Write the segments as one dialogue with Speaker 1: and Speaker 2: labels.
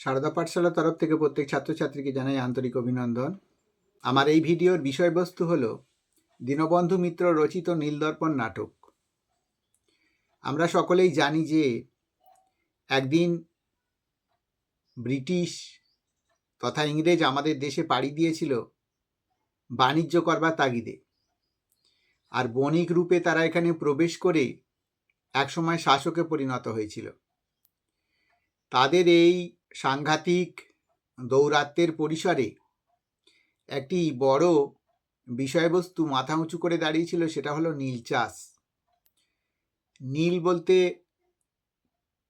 Speaker 1: সারদা পাঠশালার তরফ থেকে প্রত্যেক ছাত্রছাত্রীকে জানাই আন্তরিক অভিনন্দন। আমার এই ভিডিওর বিষয়বস্তু হল দীনবন্ধু মিত্র রচিত নীলদর্পণ নাটক। আমরা সকলেই জানি যে একদিন ব্রিটিশ তথা ইংরেজ আমাদের দেশে পাড়ি দিয়েছিল বাণিজ্য করবার তাগিদে। আর বণিক রূপে তারা এখানে প্রবেশ করে একসময় শাসকে পরিণত হয়েছিল। তাদের এই সাংঘাতিক দৌরাত্মের পরিসরে একটি বড় বিষয়বস্তু মাথা উঁচু করে দাঁড়িয়েছিল, সেটা হলো নীল চাষ। নীল বলতে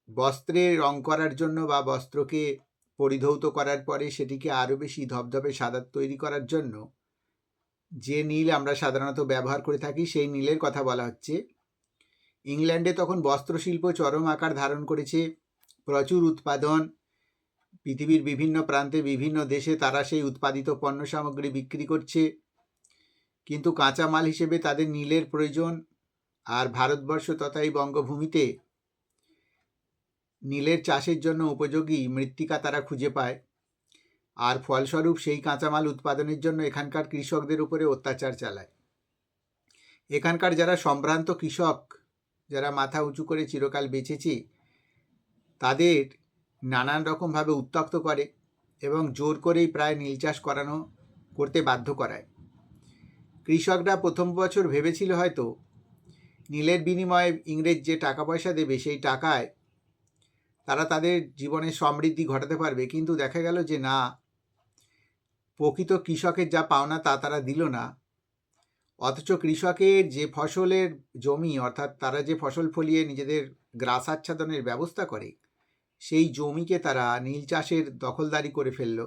Speaker 1: বস্ত্রে রং করার জন্য বা বস্ত্রকে পরিধৌত করার পরে সেটিকে আরও বেশি ধবধবে সাদা তৈরি করার জন্য যে নীল আমরা সাধারণত ব্যবহার করে থাকি, সেই নীলের কথা বলা হচ্ছে। ইংল্যান্ডে তখন বস্ত্রশিল্প চরম আকার ধারণ করেছে, প্রচুর উৎপাদন পৃথিবীর বিভিন্ন প্রান্তে বিভিন্ন দেশে তারা সেই উৎপাদিত পণ্য সামগ্রী বিক্রি করছে। কিন্তু কাঁচামাল হিসেবে তাদের নীলের প্রয়োজন আর ভারতবর্ষ তথা এই বঙ্গভূমিতে নীলের চাষের জন্য উপযোগী মৃত্তিকা তারা খুঁজে পায়। আর ফলস্বরূপ সেই কাঁচামাল উৎপাদনের জন্য এখানকার কৃষকদের উপরে অত্যাচার চালায়। এখানকার যারা সম্ভ্রান্ত কৃষক, যারা মাথা উঁচু করে চিরকাল বেঁচেছে, তাদের নানান রকমভাবে উত্তক্ত করে এবং জোর করেই প্রায় নীল চাষ করানো করতে বাধ্য করায়। কৃষকরা প্রথম বছর ভেবেছিল হয়তো নীলের বিনিময়ে ইংরেজ যে টাকা পয়সা দেবে সেই টাকায় তারা তাদের জীবনে সমৃদ্ধি ঘটাতে পারবে। কিন্তু দেখা গেল যে না, প্রকৃত কৃষকের যা পাওনা তা তারা দিল না। অথচ কৃষকের যে ফসলের জমি, অর্থাৎ তারা যে ফসল ফলিয়ে নিজেদের গ্রাস আচ্ছাদনের ব্যবস্থা করে সেই জমিকে তারা নীল চাষের দখলদারি করে ফেলল।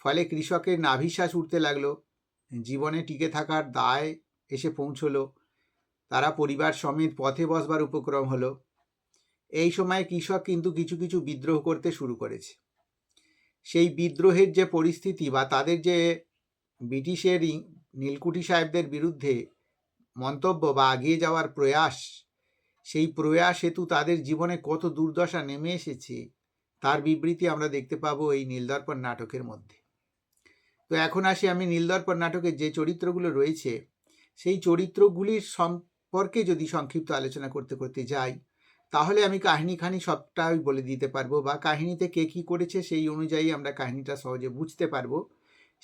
Speaker 1: ফলে কৃষকের নাভিশ্বাস উঠতে লাগল। জীবনে টিকে থাকার দায় এসে পৌঁছলো। তারা পরিবার সমেত পথে বসবার উপক্রম হলো। এই সময় কৃষক কিন্তু কিছু কিছু বিদ্রোহ করতে শুরু করেছে। সেই বিদ্রোহের যে পরিস্থিতি বা তাদের যে ব্রিটিশের নীলকুঠি সাহেবদের বিরুদ্ধে মন্তব্য বা এগিয়ে যাওয়ার প্রয়াস সেই প্রয়াস হেতু তাদের জীবনে কত দুর্দশা নেমে এসেছে। তার বিবৃতি আমরা দেখতে পাবো এই নীলদর্পণ নাটকের মধ্যে। তো এখন আসি আমি নীলদর্পণ নাটকের যে চরিত্রগুলো রয়েছে, সেই চরিত্রগুলির সম্পর্কে যদি সংক্ষিপ্ত আলোচনা করতে করতে যাই, তাহলে আমি কাহিনীখানি সবটাই বলে দিতে পারব বা কাহিনীতে কে কী করেছে সেই অনুযায়ী আমরা কাহিনীটা সহজে বুঝতে পারব।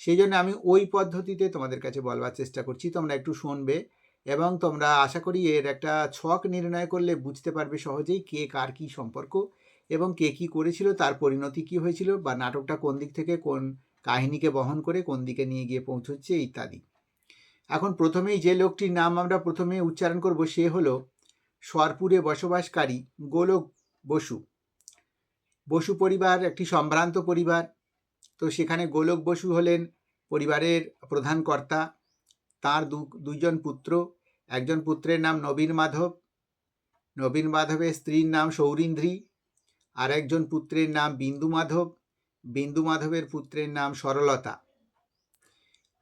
Speaker 1: সেই জন্য আমি ওই পদ্ধতিতে তোমাদের কাছে বলবার চেষ্টা করছি, তোমরা একটু শুনবে। এবং তোমরা আশা করি এর একটা ছক নির্ণয় করলে বুঝতে পারবে সহজেই কে কার কী সম্পর্ক এবং কে কী করেছিল, তার পরিণতি কী হয়েছিল বা নাটকটা কোন দিক থেকে কোন কাহিনীকে বহন করে কোন দিকে নিয়ে গিয়ে পৌঁছচ্ছে ইত্যাদি। এখন প্রথমেই যে লোকটির নাম আমরা প্রথমে উচ্চারণ করব সে হলো সরপুরে বসবাসকারী গোলক বসু। বসু পরিবার একটি সম্ভ্রান্ত পরিবার। তো সেখানে গোলক বসু হলেন পরিবারের প্রধান কর্তা, তার দু, দুইজন পুত্র একজন পুত্রের নাম নবীন মাধব, নবীন মাধবের স্ত্রীর নাম সৌরিন্দ্রী, আর একজন পুত্রের নাম বিন্দু মাধব, বিন্দু মাধবের পুত্রের নাম সরলতা।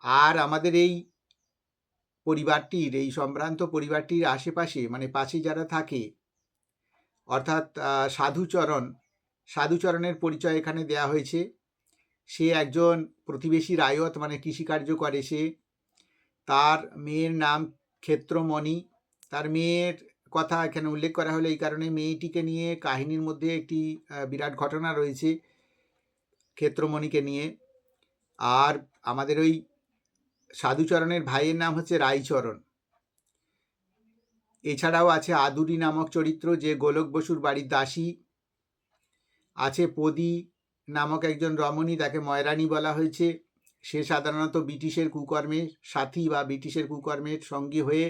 Speaker 1: আর আমাদের এই পরিবারটির, এই সম্ভ্রান্ত পরিবারটির আশেপাশে মানে পাশে যারা থাকে, অর্থাৎ সাধুচরণ, সাধুচরণের পরিচয় এখানে দেয়া হয়েছে। সে একজন প্রতিবেশী রায়ত মানে কৃষিকার্য করে সে। তার মেয়ের নাম ক্ষেত্রমণি, তার মেয়ের কথা এখানে উল্লেখ করা হলো এই কারণে মেয়েটিকে নিয়ে কাহিনীর মধ্যে একটি বিরাট ঘটনা রয়েছে ক্ষেত্রমণিকে নিয়ে। আর আমাদের ওই সাধুচরণের ভাইয়ের নাম হচ্ছে রায়চরণ। এছাড়াও আছে আদুরি নামক চরিত্র যে গোলক বসুর বাড়ির দাসী। আছে পদি নামক একজন রমণী, তাকে ময়রানি বলা হয়েছে। সে সাধারণত ব্রিটিশের কুকর্মে সাথী বা ব্রিটিশের কুকর্মের সঙ্গী হয়ে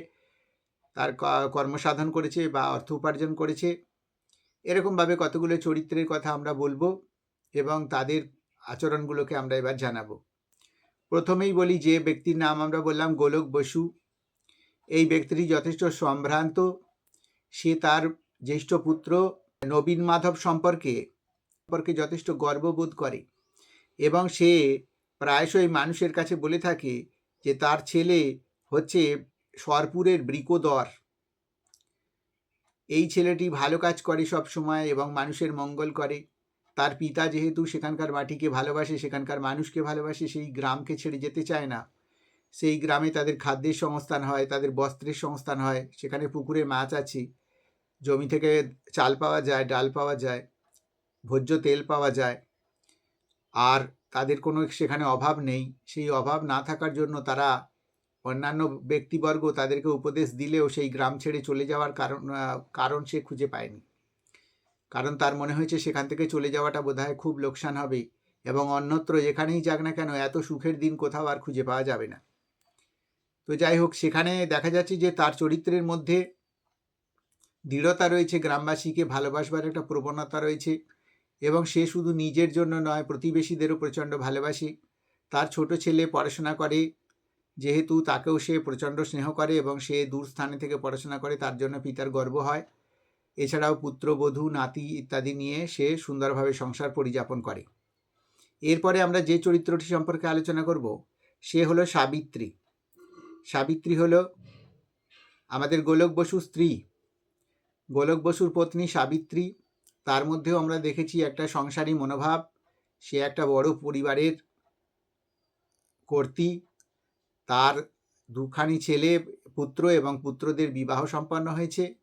Speaker 1: তার কর্মসাধন করেছে বা অর্থ উপার্জন করেছে। এরকমভাবে কতগুলো চরিত্রের কথা আমরা বলব এবং তাদের আচরণগুলোকে আমরা এবার জানাব। প্রথমেই বলি যে ব্যক্তির নাম আমরা বললাম গোলক বসু। এই ব্যক্তিটি যথেষ্ট সম্ভ্রান্ত। সে তার জ্যেষ্ঠ পুত্র নবীন মাধব সম্পর্কে সম্পর্কে যথেষ্ট গর্ববোধ করে এবং সে প্রায়শই মানুষের কাছে বলে থাকে যে, তার ছেলে হচ্ছে সরপুরের বৃকোদর। এই ছেলেটি ভালো কাজ করে সব সময় এবং মানুষের মঙ্গল করে। তার পিতা যেহেতু সেখানকার মাটিকে ভালোবাসে, সেখানকার মানুষকে ভালোবাসে, সেই গ্রামকে ছেড়ে যেতে চায় না। সেই গ্রামে তাদের খাদ্যের সংস্থান হয়, তাদের বস্ত্রের সংস্থান হয়, সেখানে পুকুরে মাছ আছে। জমি থেকে চাল পাওয়া যায়, ডাল পাওয়া যায়, ভোজ্য তেল পাওয়া যায়। আর তাদের কোনো সেখানে অভাব নেই। সেই অভাব না থাকার জন্য তারা অন্যান্য ব্যক্তিবর্গ তাদেরকে উপদেশ দিলেও সেই গ্রাম ছেড়ে চলে যাওয়ার কারণ কারণ সে খুঁজে পায়নি। কারণ তার মনে হয়েছে সেখান থেকে চলে যাওয়াটা বোধহয় খুব লোকসান হবে এবং অন্যত্র যেখানেই যাক না কেন এত সুখের দিন কোথাও আর খুঁজে পাওয়া যাবে না। তো যাই হোক, সেখানে দেখা যাচ্ছে যে তার চরিত্রের মধ্যে দৃঢ়তা রয়েছে, গ্রামবাসীকে ভালোবাসবার একটা প্রবণতা রয়েছে। এবং সে শুধু নিজের জন্য নয়, প্রতিবেশীদেরও প্রচণ্ড ভালোবাসে। তার ছোট ছেলে পড়াশোনা করে, যেহেতু তাকেও সে প্রচণ্ড স্নেহ করে এবং সে দূর স্থানে থেকে পড়াশোনা করে, তার জন্য পিতার গর্ব হয়। এছাড়াও পুত্রবধূ নাতি ইত্যাদি নিয়ে সে সুন্দরভাবে সংসার পরিযাপন করে। এরপরে আমরা যে চরিত্রটি সম্পর্কে আলোচনা করব, সে হলো সাবিত্রী। সাবিত্রী হলো আমাদের গোলক বসু স্ত্রী। গোলক বসুর পত্নী সাবিত্রী তার মধ্যেও আমরা দেখেছি একটা সংসারী মনোভাব, সে একটা বড় পরিবারের কর্তী, তার দুখানি ছেলে, পুত্র এবং পুত্রদের বিবাহ সম্পন্ন হয়েছে।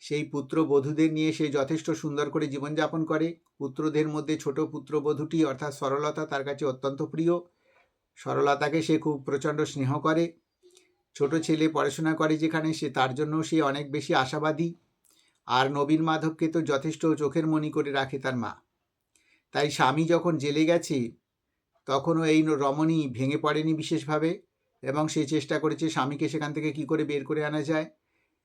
Speaker 1: সেই পুত্র বধূদের নিয়ে সে যথেষ্ট সুন্দর করে জীবনযাপন করে। পুত্রদের মধ্যে ছোট পুত্রবধূটি অর্থাৎ সরলতা তার কাছে অত্যন্ত প্রিয়। সরলতাকে সে খুব প্রচণ্ড স্নেহ করে। ছোট ছেলে পড়াশোনা করে যেখানে সে তার জন্য সে অনেক বেশি আশাবাদী। আর নবীন মাধবকে তো যথেষ্ট চোখের মনি করে রাখে তার মা। তাই স্বামী যখন জেলে গেছে, তখনও এই রমণী ভেঙে পড়েনি বিশেষভাবে এবং সে চেষ্টা করেছে স্বামীকে সেখান থেকে কি করে বের করে আনা যায়।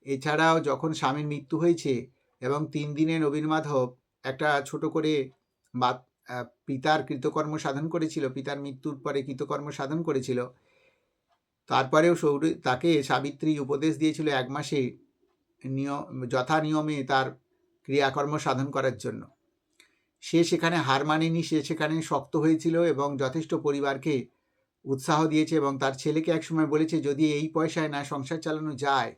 Speaker 1: এছাড়াও যখন স্বামীর মৃত্যু হয়েছে এবং তিন দিনে নবীন মাধব একটা ছোট করে বা পিতার কৃতকর্ম সাধন করেছিল, পিতার মৃত্যুর পরে কৃতকর্ম সাধন করেছিল, তারপরেও সৌর তাকে সাবিত্রী উপদেশ দিয়েছিল এক মাসে নিয়ম যথা নিয়মে তার ক্রিয়াকর্ম সাধন করার জন্য। সে সেখানে হার মানেনি, সে সেখানে শক্ত হয়েছিল এবং যথেষ্ট পরিবারকে উৎসাহ দিয়েছে এবং তার ছেলেকে একসময় বলেছে, যদি এই পয়সায় না সংসার চালানো যায়,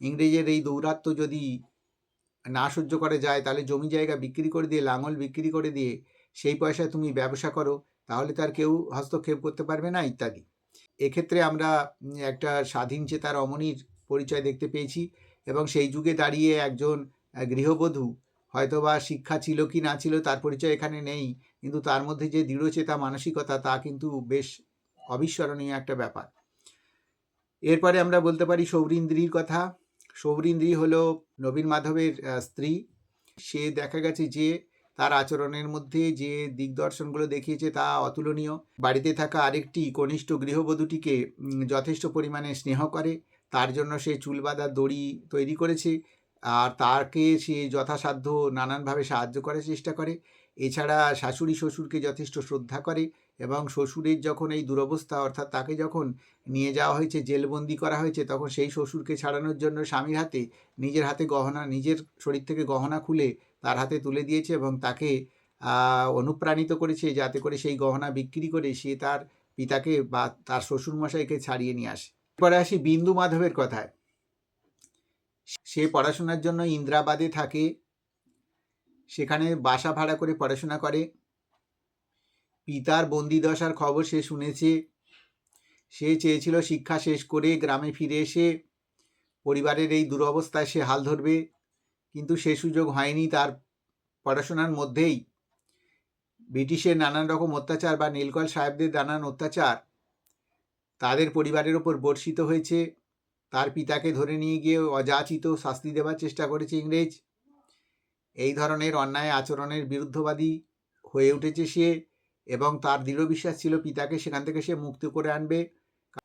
Speaker 1: ইংরেজের এই দৌরাত্ম্য যদি না সহ্য করা যায়, তাহলে জমি জায়গা বিক্রি করে দিয়ে, লাঙল বিক্রি করে দিয়ে সেই পয়সায় তুমি ব্যবসা করো, তাহলে তার কেউ হস্তক্ষেপ করতে পারবে না, ইত্যাদি। এক্ষেত্রে আমরা একটা স্বাধীন চেতার অমনির পরিচয় দেখতে পেয়েছি। এবং সেই যুগে দাঁড়িয়ে একজন গৃহবধূ হয়তোবা শিক্ষা ছিল কি না ছিল তার পরিচয় এখানে নেই, কিন্তু তার মধ্যে যে দৃঢ়চেতা মানসিকতা তা কিন্তু বেশ অবিস্মরণীয় একটা ব্যাপার। এরপরে আমরা বলতে পারি সৌরিন্দ্রির কথা। সৌরিন্দ্রি হলো নবীন মাধবের স্ত্রী। সে দেখা গেছে যে তার আচরণের মধ্যে যে দিগদর্শনগুলো দেখিয়েছে তা অতুলনীয়। বাড়িতে থাকা আরেকটি কনিষ্ঠ গৃহবধূটিকে যথেষ্ট পরিমাণে স্নেহ করে। তার জন্য সে চুল বাঁধা দড়ি তৈরি করেছে। আর তাকে সে যথাসাধ্য নানানভাবে সাহায্য করার চেষ্টা করে। এছাড়া শাশুড়ি শ্বশুরকে যথেষ্ট শ্রদ্ধা করে এবং শ্বশুরের যখন এই দুরবস্থা, অর্থাৎ তাকে যখন নিয়ে যাওয়া হয়েছে, জেলবন্দি করা হয়েছে, তখন সেই শ্বশুরকে ছাড়ানোর জন্য স্বামীর হাতে, নিজের হাতে গহনা, নিজের শরীর থেকে গহনা খুলে তার হাতে তুলে দিয়েছে এবং তাকে অনুপ্রাণিত করেছে যাতে করে সেই গহনা বিক্রি করে সে তার পিতাকে বা তার শ্বশুরমশাইকে ছাড়িয়ে নিয়ে আসে। এরপরে আসি বিন্দু মাধবের কথায়। সে পড়াশোনার জন্য ইন্দ্রাবাদে থাকে। সেখানে বাসা ভাড়া করে পড়াশোনা করে। পিতার বন্দিদশার খবর সে শুনেছে। সে চেয়েছিল শিক্ষা শেষ করে গ্রামে ফিরে এসে পরিবারের এই দুরবস্থায় সে হাল ধরবে। কিন্তু সে সুযোগ হয়নি তার পড়াশোনার মধ্যেই। ব্রিটিশের নানান রকম অত্যাচার বা নীলকল সাহেবদের নানান অত্যাচার তাদের পরিবারের ওপর বর্ষিত হয়েছে। তার পিতাকে ধরে নিয়ে গিয়ে অযাচিত শাস্তি দেওয়ার চেষ্টা করেছে ইংরেজ। এই ধরনের অন্যায় আচরণের বিরুদ্ধবাদী হয়ে উঠেছে সে এবং তার দৃঢ় বিশ্বাস ছিল পিতাকে সেখান থেকে সে মুক্ত করে আনবে।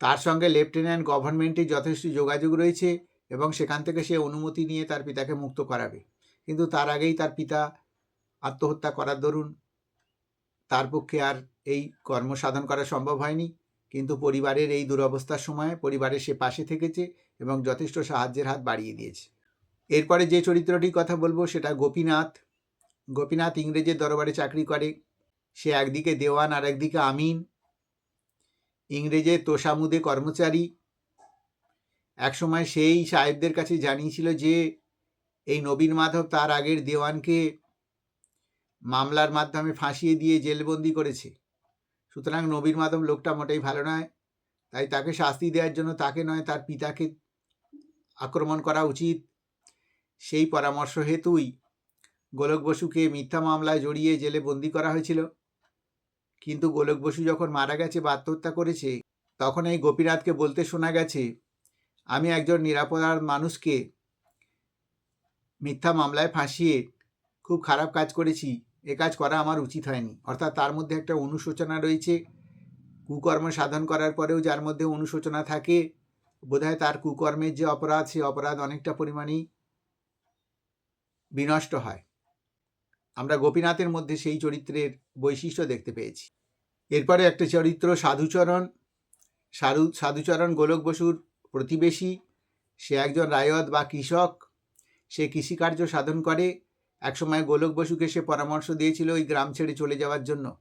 Speaker 1: তার সঙ্গে লেফটেন্যান্ট গভর্নমেন্টের যথেষ্ট যোগাযোগ রয়েছে এবং সেখান থেকে সে অনুমতি নিয়ে তার পিতাকে মুক্ত করাবে। কিন্তু তার আগেই তার পিতা আত্মহত্যা করার দরুন। তার পক্ষে আর এই কর্ম সাধন করা সম্ভব হয়নি। কিন্তু পরিবারের এই দুরবস্থার সময় পরিবারের সে পাশে থেকেছে এবং যথেষ্ট সাহায্যের হাত বাড়িয়ে দিয়েছে। এরপরে যে চরিত্রটির কথা বলব সেটা গোপীনাথ। গোপীনাথ ইংরেজের দরবারে চাকরি করে। সে একদিকে দেওয়ান আর একদিকে আমিন। ইংরেজের তোষামুদে কর্মচারী। একসময় সেই সাহেবদের কাছে জানিয়েছিল যে, এই নবীন মাধব তার আগের দেওয়ানকে মামলার মাধ্যমে ফাঁসিয়ে দিয়ে জেলবন্দি করেছে। সুতরাং নবীর মাধব লোকটা মোটেই ভালো নয়। তাই তাকে শাস্তি দেওয়ার জন্য তাকে নয়, তার পিতাকে আক্রমণ করা উচিত। সেই পরামর্শ হেতুই গোলক বসুকে মিথ্যা মামলায় জড়িয়ে জেলে বন্দি করা হয়েছিল। কিন্তু গোলক বসু যখন মারা গেছে বা আত্মহত্যা করেছে, তখন এই গোপীনাথকে বলতে শোনা গেছে, আমি একজন নিরাপরাধ মানুষকে মিথ্যা মামলায় ফাঁসিয়ে খুব খারাপ কাজ করেছি। এ কাজ করা আমার উচিত হয়নি। অর্থাৎ তার মধ্যে একটা অনুশোচনা রয়েছে। কুকর্ম সাধন করার পরেও যার মধ্যে অনুশোচনা থাকে, বোধহয় তার কুকর্মের যে অপরাধ, সে অপরাধ অনেকটা পরিমাণেই বিনষ্ট হয়। আমরা গোপীনাথের মধ্যে সেই চরিত্রের বৈশিষ্ট্য দেখতে পেয়েছি। এরপরে একটা চরিত্র, সাধুচরণ। সাধু, সাধুচরণ গোলক বসুর প্রতিবেশী। সে একজন রায়ত বা কৃষক। সে কৃষিকার্য সাধন করে। একসময় গোলক বসুকে সে পরামর্শ দিয়েছিল ওই গ্রাম ছেড়ে চলে যাওয়ার জন্য।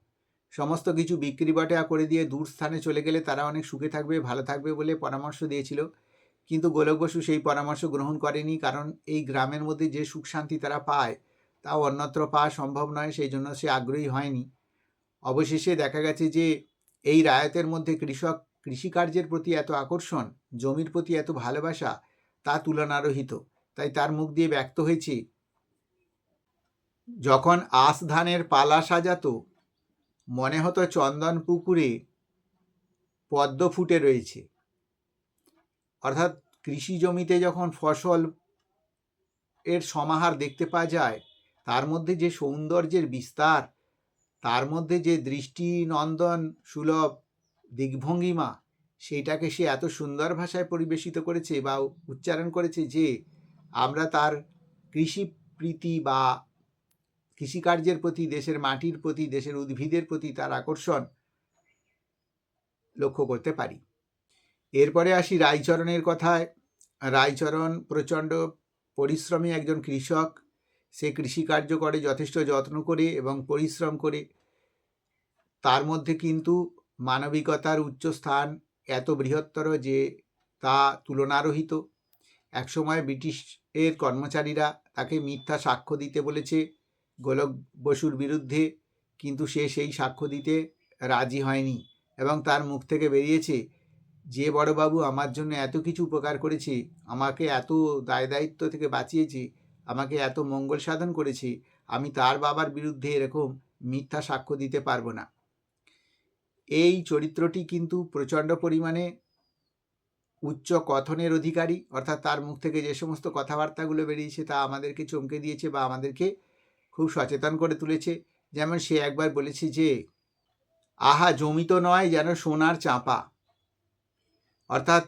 Speaker 1: সমস্ত কিছু বিক্রি বাটা করে দিয়ে দূর স্থানে চলে গেলে তারা অনেক সুখে থাকবে, ভালো থাকবে বলে পরামর্শ দিয়েছিল। কিন্তু গোলক বসু সেই পরামর্শ গ্রহণ করেনি কারণ এই গ্রামের মধ্যে যে সুখ শান্তি তারা পায়, তাও অন্যত্র পাওয়া সম্ভব নয়, সেই জন্য সে আগ্রহী হয়নি। অবশেষে দেখা গেছে যে এই রায়তের মধ্যে কৃষক কৃষিকার্যের প্রতি এত আকর্ষণ, জমির প্রতি এত ভালোবাসা, তা তুলনারহিত। তাই তার মুখ দিয়ে ব্যক্ত হয়েছে যখন আস ধানের পালা সাজাতো, মনে হতো চন্দন পুকুরে পদ্ম ফুটে রয়েছে। অর্থাৎ কৃষি জমিতে যখন ফসল এর সমাহার দেখতে পাওয়া যায়, তার মধ্যে যে সৌন্দর্যের বিস্তার, তার মধ্যে যে দৃষ্টি নন্দন সুলভ দিগ্ভঙ্গিমা, সেইটাকে সে এত সুন্দর ভাষায় পরিবেশিত করেছে বা উচ্চারণ করেছে যে আমরা তার কৃষি প্রীতি বা কৃষিকার্যের প্রতি, দেশের মাটির প্রতি, দেশের উদ্ভিদের প্রতি তার আকর্ষণ লক্ষ্য করতে পারি। এরপরে আসি রায়চরণের কথায়। রায়চরণ প্রচণ্ড পরিশ্রমী একজন কৃষক। সে কৃষিকার্য করে, যথেষ্ট যত্ন করে এবং পরিশ্রম করে। তার মধ্যে কিন্তু মানবিকতার উচ্চ স্থান এত বৃহত্তর যে তা তুলনারহিত। একসময় ব্রিটিশ এর কর্মচারীরা তাকে মিথ্যা সাক্ষ্য দিতে বলেছে। গোলক বসুর বিরুদ্ধে কিন্তু সে সেই সাক্ষ্য দিতে রাজি হয়নি এবং তার মুখ থেকে বেরিয়েছে, যে বড়বাবু আমার জন্য এত কিছু উপকার করেছে, আমাকে এত দায় দায়িত্ব থেকে বাঁচিয়েছে, আমাকে এত মঙ্গল সাধন করেছে, আমি তার বাবার বিরুদ্ধে এরকম মিথ্যা সাক্ষ্য দিতে পারব না। এই চরিত্রটি কিন্তু প্রচণ্ড পরিমাণে উচ্চ কথনের অধিকারী, অর্থাৎ তার মুখ থেকে যে সমস্ত কথাবার্তাগুলো বেরিয়েছে তা আমাদেরকে চমকে দিয়েছে বা আমাদেরকে খুব সচেতন করে তুলেছে। যেমন সে একবার বলেছে যে, আহা, জমি তো নয় যেন সোনার চাপা। অর্থাৎ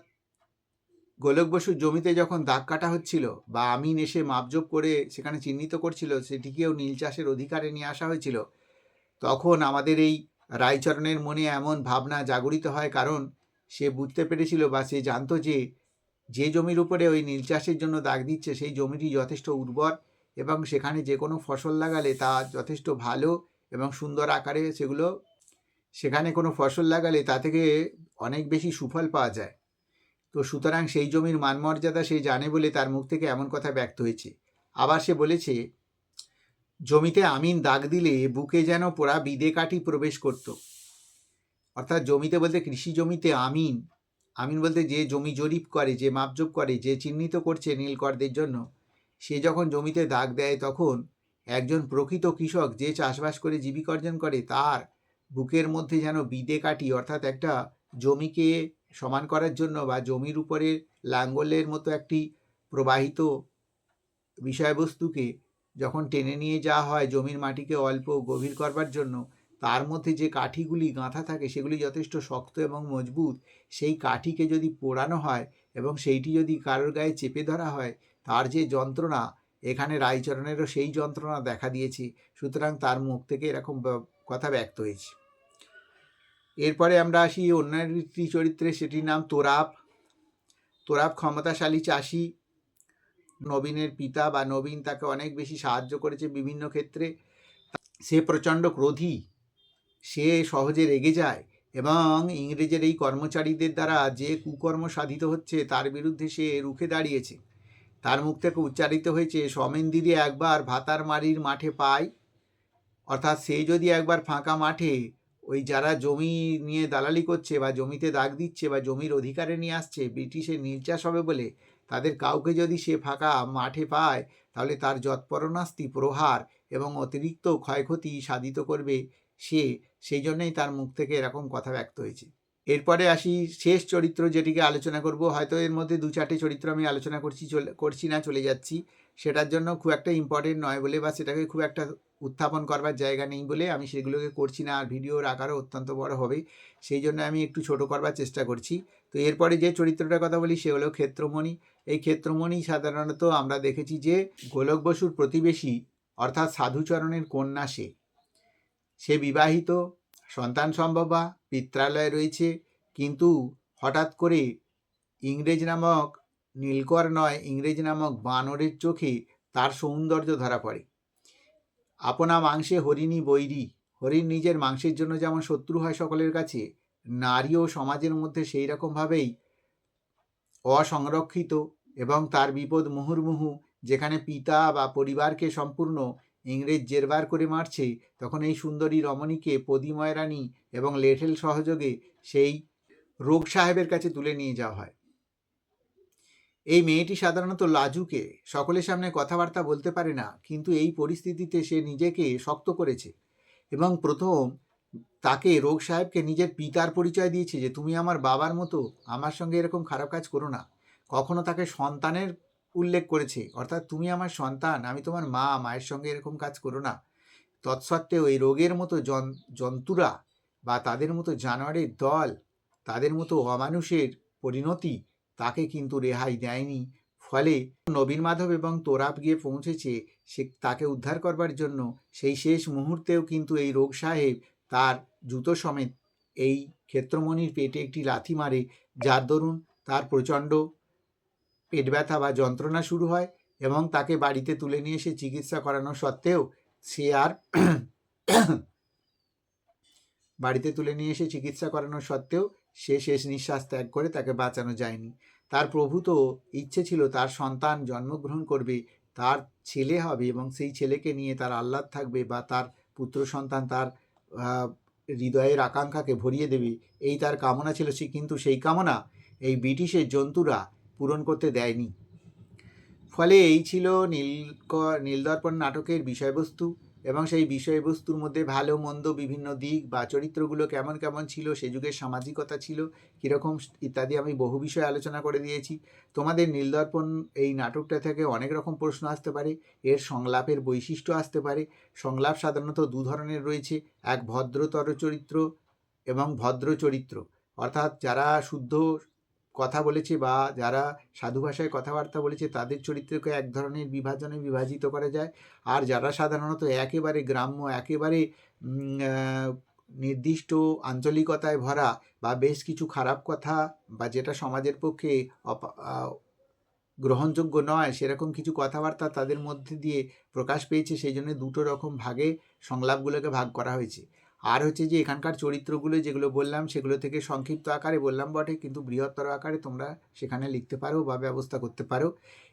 Speaker 1: গোলক বসুর জমিতে যখন দাগ কাটা হচ্ছিল বা আমিন এসে মাপজোপ করে সেখানে চিহ্নিত করছিল, সেটিকেও নীল চাষের অধিকারে নিয়ে আসা হয়েছিল, তখন আমাদের এই রায়চরণের মনে এমন ভাবনা জাগরিত হয় কারণ সে বুঝতে পেরেছিল বা সে জানতো যে যে জমির উপরে ওই নীল চাষের জন্য দাগ দিচ্ছে, সেই জমিটি যথেষ্ট উর্বর এবং সেখানে যে কোনো ফসল লাগালে তা যথেষ্ট ভালো এবং সুন্দর আকারে সেগুলো, সেখানে কোনো ফসল লাগালে তা থেকে অনেক বেশি সুফল পাওয়া যায়। তো সুতরাং সেই জমির মানমর্যাদা সে জানে বলে তার মুখ থেকে এমন কথা ব্যক্ত হয়েছে। আবার সে বলেছে, জমিতে আমিন দাগ দিলে বুকে যেন পোড়া বিদে কাঠি প্রবেশ করত। অর্থাৎ জমিতে বলতে কৃষি জমিতে আমিন আমিন বলতে যে জমি জরিপ করে, যে মাপজোপ করে, যে চিহ্নিত করছে নীলকরদের জন্য সে যখন জমিতে দাগ দেয় তখন একজন প্রকৃত কৃষক যে চাষবাস করে জীবিকা অর্জন করে তার বুকের মধ্যে যেন বিদে কাটি অর্থাৎ একটা জমিকে সমান করার জন্য বা জমির উপরে লাঙ্গলের মতো একটি প্রবাহিত বিষয়বস্তুকে যখন টেনে নিয়ে যাওয়া হয় জমির মাটিকে অল্প গভীর করবার জন্য, তার মধ্যে যে কাঠিগুলি গাঁথা থাকে সেগুলি যথেষ্ট শক্ত এবং মজবুত, সেই কাঠিকে যদি পোড়ানো হয় এবং সেইটি যদি কারোর গায়ে চেপে ধরা হয় তার যে যন্ত্রণা, এখানে রায়চরণেরও সেই যন্ত্রণা দেখা দিয়েছে। সুতরাং তার মুখ থেকে এরকম কথা ব্যক্ত হয়েছে। এরপরে আমরা আসি অন্য একটি চরিত্রে, সেটির নাম তোরাপ তোরাপ ক্ষমতাশালী চাষি। নবীনের পিতা বা নবীন তাকে অনেক বেশি সাহায্য করেছে বিভিন্ন ক্ষেত্রে। সে প্রচণ্ড ক্রোধী। সে সহজে রেগে যায় এবং ইংরেজের এই কর্মচারীদের দ্বারা যে কুকর্ম সাধিত হচ্ছে, তার বিরুদ্ধে সে রুখে দাঁড়িয়েছে। তার মুখ থেকে উচ্চারিত হয়েছে সমেন্দিরে একবার ভাতার মারির মাঠে পাই। অর্থাৎ সে যদি একবার ফাঁকা মাঠে ওই যারা জমি নিয়ে দালালি করছে বা জমিতে দাগ দিচ্ছে বা জমির অধিকারে নিয়ে আসছে ব্রিটিশের চাষ হবে বলে তাদের কাউকে যদি সে ফাঁকা মাঠে পায়, তাহলে তার যৎপরণাস্তি প্রহার এবং অতিরিক্ত ক্ষয়ক্ষতি সাধিত করবে সে। সেই জন্যই তার মুখ থেকে এরকম কথা ব্যক্ত হয়েছে। এরপরে আসি শেষ চরিত্র যেটিকে আলোচনা করব। হয়তো এর মধ্যে দু চারটে চরিত্র আমি আলোচনা করছি করছি না, চলে যাচ্ছি। সেটার জন্য খুব একটা ইম্পর্টেন্ট নয় বলে বা সেটাকে খুব একটা উত্থাপন করবার জায়গা নেই বলে আমি সেগুলোকে করছি না। আর ভিডিওর আকারও অত্যন্ত বড় হবে, সেই জন্য আমি একটু ছোট করবার চেষ্টা করছি। তো এরপরে যে চরিত্রটার কথা বলি সে হলো ক্ষেত্রমণি। এই ক্ষেত্রমণি সাধারণত আমরা দেখেছি যে গোলক বসুর প্রতিবেশী অর্থাৎ সাধুচরণের কন্যা সে। সে বিবাহিত সন্তান সম্ভবা পিত্রালয়ে রয়েছে, কিন্তু হঠাৎ করে ইংরেজ নামক নীলকর নয়, ইংরেজ নামক বানরের চোখে তার সৌন্দর্য ধরা পড়ে। আপনা মাংসে হরিণী বৈরী, হরিণ নিজের মাংসের জন্য যেমন শত্রু হয় সকলের কাছে, নারী ও সমাজের মধ্যে সেই রকমভাবেই অসংরক্ষিত এবং তার বিপদ মুহুর্মুহু যেখানে পিতা বা পরিবারকে সম্পূর্ণ ইংরেজ জেরবার করে মারছে, তখন এই সুন্দরী রমণীকে পদিময় রানী এবং লেঠেল সহযোগে সেই রোগ সাহেবের কাছে তুলে নিয়ে যাওয়া হয়। এই মেয়েটি সাধারণত লাজুকে, সকলের সামনে কথাবার্তা বলতে পারে না, কিন্তু এই পরিস্থিতিতে সে নিজেকে শক্ত করেছে এবং প্রথম তাকে রোগ সাহেবকে নিজের পিতার পরিচয় দিয়েছে যে, তুমি আমার বাবার মতো, আমার সঙ্গে এরকম খারাপ কাজ করো না। কখনো তাকে সন্তানের উল্লেখ করেছে, অর্থাৎ তুমি আমার সন্তান, আমি তোমার মা, মায়ের সঙ্গে এরকম কাজ করো না। তৎসত্ত্বেও এই রোগের মতো জন্তুরা বা তাদের মতো জানোয়ারের দল, তাদের মতো অমানুষের পরিণতি তাকে কিন্তু রেহাই দেয়নি। ফলে নবীন মাধব এবং তোরাব গিয়ে পৌঁছেছে, সে, তাকে উদ্ধার করবার জন্য। সেই শেষ মুহূর্তেও কিন্তু এই রোগ সাহেব তার জুতো সমেত এই ক্ষেত্রমণির পেটে একটি লাথি মারে। যার দরুন তার প্রচণ্ড পেট ব্যথা বা যন্ত্রণা শুরু হয় এবং তাকে বাড়িতে তুলে নিয়ে এসে চিকিৎসা করানো সত্ত্বেও সে আর বাড়িতে তুলে নিয়ে এসে চিকিৎসা করানো সত্ত্বেও সে শেষ নিঃশ্বাস ত্যাগ করে তাকে বাঁচানো যায়নি। তার প্রভূত ইচ্ছে ছিল তার সন্তান জন্মগ্রহণ করবে, তার ছেলে হবে এবং সেই ছেলেকে নিয়ে তার আহ্লাদ থাকবে বা তার পুত্র সন্তান তার হৃদয়ের আকাঙ্ক্ষাকে ভরিয়ে দেবে। এই তার কামনা ছিল সে, কিন্তু সেই কামনা এই ব্রিটিশের জন্তুরা পূরণ করতে দেয়নি। ফলে এই ছিল নীলক, নীলদর্পণ নাটকের বিষয়বস্তু এবং সেই বিষয়বস্তুর মধ্যে ভালো, মন্দ, বিভিন্ন দিক বা চরিত্রগুলো কেমন কেমন ছিল, সে যুগের সামাজিকতা ছিল, কীরকম ইত্যাদি আমি বহু বিষয়ে আলোচনা করে দিয়েছি। তোমাদের নীলদর্পণ এই নাটকটা থেকে অনেক রকম প্রশ্ন আসতে পারে, এর সংলাপের বৈশিষ্ট্য আসতে পারে। সংলাপ সাধারণত দু ধরনের রয়েছে, এক ভদ্রতর চরিত্র এবং ভদ্র চরিত্র অর্থাৎ যারা শুদ্ধ কথা বলেছে বা যারা সাধু ভাষায় কথাবার্তা বলেছে, তাদের চরিত্রকে এক ধরনের বিভাজনে বিভাজিত করা যায়। আর যারা সাধারণত একেবারে গ্রাম্য, একেবারে নির্দিষ্ট আঞ্চলিকতায় ভরা বা বেশ কিছু খারাপ কথা বা যেটা সমাজের পক্ষে গ্রহণযোগ্য নয়, সেরকম কিছু কথাবার্তা তাদের মধ্যে দিয়ে প্রকাশ পেয়েছে, সেই জন্য দুটো রকম ভাগে সংলাপগুলোকে ভাগ করা হয়েছে। আর হচ্ছে যে এখানকার চরিত্রগুলো যেগুলো বললাম, সেগুলো থেকে সংক্ষিপ্ত আকারে বললাম বটে, কিন্তু বৃহত্তর আকারে তোমরা সেখানে লিখতে পারো বা ব্যবস্থা করতে পারো।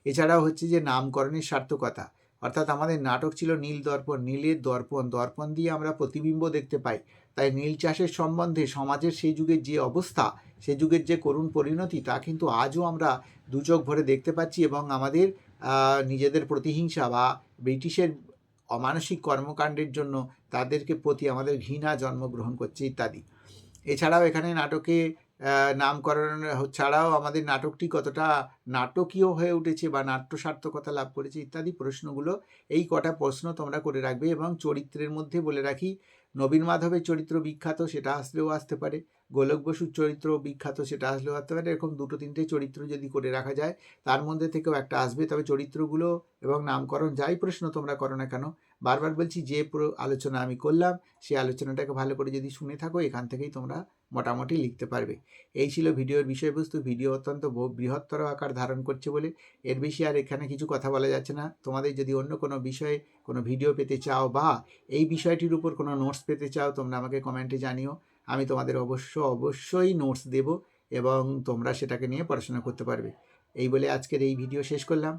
Speaker 1: এছাড়াও হচ্ছে যে নামকরণের সার্থকতা, অর্থাৎ আমাদের নাটক ছিল নীল দর্পণ, নীলের দর্পণ দর্পণ দিয়ে আমরা প্রতিবিম্ব দেখতে পাই। তাই নীল চাষের সম্বন্ধে সমাজের সেই যুগের যে অবস্থা, সে যুগের যে করুণ পরিণতি, তা কিন্তু আজও আমরা দু চোখ ভরে দেখতে পাচ্ছি এবং আমাদের নিজেদের প্রতিহিংসা বা ব্রিটিশের অমানসিক কর্মকাণ্ডের জন্য তাদেরকে প্রতি আমাদের ঘৃণা জন্মগ্রহণ করছে ইত্যাদি। এছাড়াও এখানে নাটকে নামকরণ ছাড়াও আমাদের নাটকটি কতটা নাটকীয় হয়ে উঠেছে বা নাট্য সার্থকতা লাভ করেছে ইত্যাদি প্রশ্নগুলো এই কটা প্রশ্ন তোমরা করে রাখবে এবং চরিত্রের মধ্যে বলে রাখি, নবীন মাধবের চরিত্র বিখ্যাত সেটা আসলেও আসতে পারে, গোলক বসুর চরিত্র বিখ্যাত সেটা আসলেও আসতে পারে, এরকম দুটো তিনটে চরিত্র যদি করে রাখা যায়, তার মধ্যে থেকেও একটা আসবে, তবে চরিত্রগুলো এবং নামকরণ যাই প্রশ্ন তোমরা করো না কেন বারবার বলছি, যে পুরো আলোচনা আমি করলাম সেই আলোচনাটাকে ভালো করে যদি শুনে থাকো, এখান থেকেই তোমরা মোটামুটি লিখতে পারবে। এই ছিল ভিডিওর বিষয়বস্তু। ভিডিও অত্যন্ত বৃহত্তর আকার ধারণ করছে বলে। এর বেশি আর এখানে কিছু কথা বলা যাচ্ছে না। তোমাদের যদি অন্য কোনো বিষয়ে কোনো ভিডিও পেতে চাও বা এই বিষয়টির উপর কোনো নোটস পেতে চাও, তোমরা আমাকে কমেন্টে জানিও। আমি তোমাদের অবশ্য, অবশ্যই নোটস দেব এবং তোমরা সেটাকে নিয়ে পড়াশোনা করতে পারবে। এই বলে আজকের এই ভিডিও শেষ করলাম।